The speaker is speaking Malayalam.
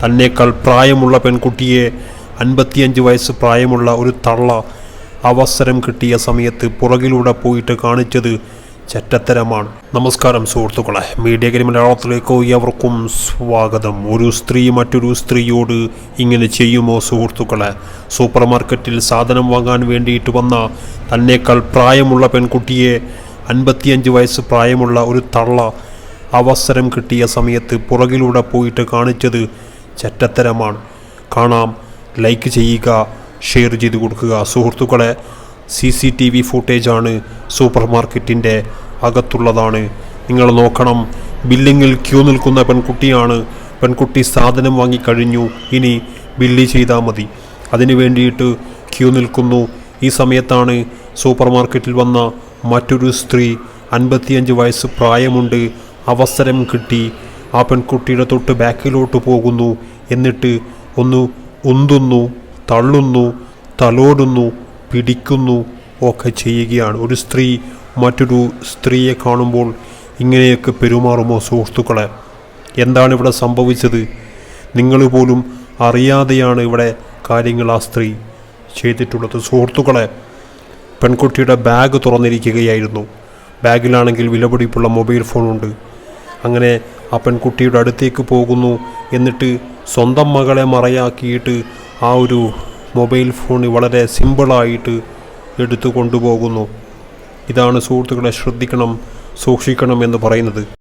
തന്നേക്കാൾ പ്രായമുള്ള പെൺകുട്ടിയെ അൻപത്തിയഞ്ച് വയസ്സ് പ്രായമുള്ള ഒരു തള്ള അവസരം കിട്ടിയ സമയത്ത് പുറകിലൂടെ പോയിട്ട് കാണിച്ചത് ചറ്റത്തരമാണ്. നമസ്കാരം സുഹൃത്തുക്കളെ. മീഡിയ കരിമ മലയാളത്തിലേക്ക് എവർക്കും സ്വാഗതം. ഒരു സ്ത്രീ മറ്റൊരു സ്ത്രീയോട് ഇങ്ങനെ ചെയ്യുമോ സുഹൃത്തുക്കളെ? സൂപ്പർ മാർക്കറ്റിൽ സാധനം വാങ്ങാൻ വേണ്ടിയിട്ട് വന്ന തന്നേക്കാൾ പ്രായമുള്ള പെൺകുട്ടിയെ അൻപത്തിയഞ്ച് വയസ്സ് പ്രായമുള്ള ഒരു തള്ള അവസരം കിട്ടിയ സമയത്ത് പുറകിലൂടെ പോയിട്ട് കാണിച്ചത് ചെറ്റത്തരമാണ്. കാണാം. ലൈക്ക് ചെയ്യുക ഷെയർ ചെയ്ത് കൊടുക്കുക. സുഹൃത്തുക്കളെ സി സി ടി വി ഫുട്ടേജാണ് സൂപ്പർ മാർക്കറ്റിന്റെ അകത്തുള്ളതാണ്. നിങ്ങൾ നോക്കണം ബില്ലിങ്ങിൽ ക്യൂ നിൽക്കുന്ന പെൺകുട്ടിയാണ്. പെൺകുട്ടി സാധനം വാങ്ങിക്കഴിഞ്ഞു ഇനി ബില്ല് ചെയ്താൽ മതി. അതിനു വേണ്ടിയിട്ട് ക്യൂ നിൽക്കുന്നു. ഈ സമയത്താണ് സൂപ്പർ മാർക്കറ്റിൽ വന്ന മറ്റൊരു സ്ത്രീ അൻപത്തിയഞ്ച് വയസ്സ് പ്രായമുണ്ട്. അവസരം കിട്ടി. ആ പെൺകുട്ടിയുടെ തൊട്ട് ബാക്കിലോട്ട് പോകുന്നു. എന്നിട്ട് ഒന്ന് ഉന്തുന്നു തള്ളുന്നു തലോടുന്നു പിടിക്കുന്നു ഒക്കെ ചെയ്യുകയാണ്. ഒരു സ്ത്രീ മറ്റൊരു സ്ത്രീയെ കാണുമ്പോൾ ഇങ്ങനെയൊക്കെ പെരുമാറുമോ സുഹൃത്തുക്കളെ? എന്താണ് ഇവിടെ സംഭവിച്ചത്? നിങ്ങൾ പോലും അറിയാതെയാണ് ഇവിടെ കാര്യങ്ങൾ ആ സ്ത്രീ ചെയ്തിട്ടുള്ളത്. സുഹൃത്തുക്കളെ പെൺകുട്ടിയുടെ ബാഗ് തുറന്നിരിക്കുകയായിരുന്നു. ബാഗിലാണെങ്കിൽ വിലപിടിപ്പുള്ള മൊബൈൽ ഫോണുണ്ട്. അങ്ങനെ ആ പെൺകുട്ടിയുടെ അടുത്തേക്ക് പോകുന്നു എന്നിട്ട് സ്വന്തം മകളെ മറയാക്കിയിട്ട് ആ ഒരു മൊബൈൽ ഫോൺ വളരെ സിമ്പിളായിട്ട് എടുത്തു കൊണ്ടുപോകുന്നു. ഇതാണ് സുഹൃത്തുക്കളെ ശ്രദ്ധിക്കണം സൂക്ഷിക്കണം എന്ന് പറയുന്നത്.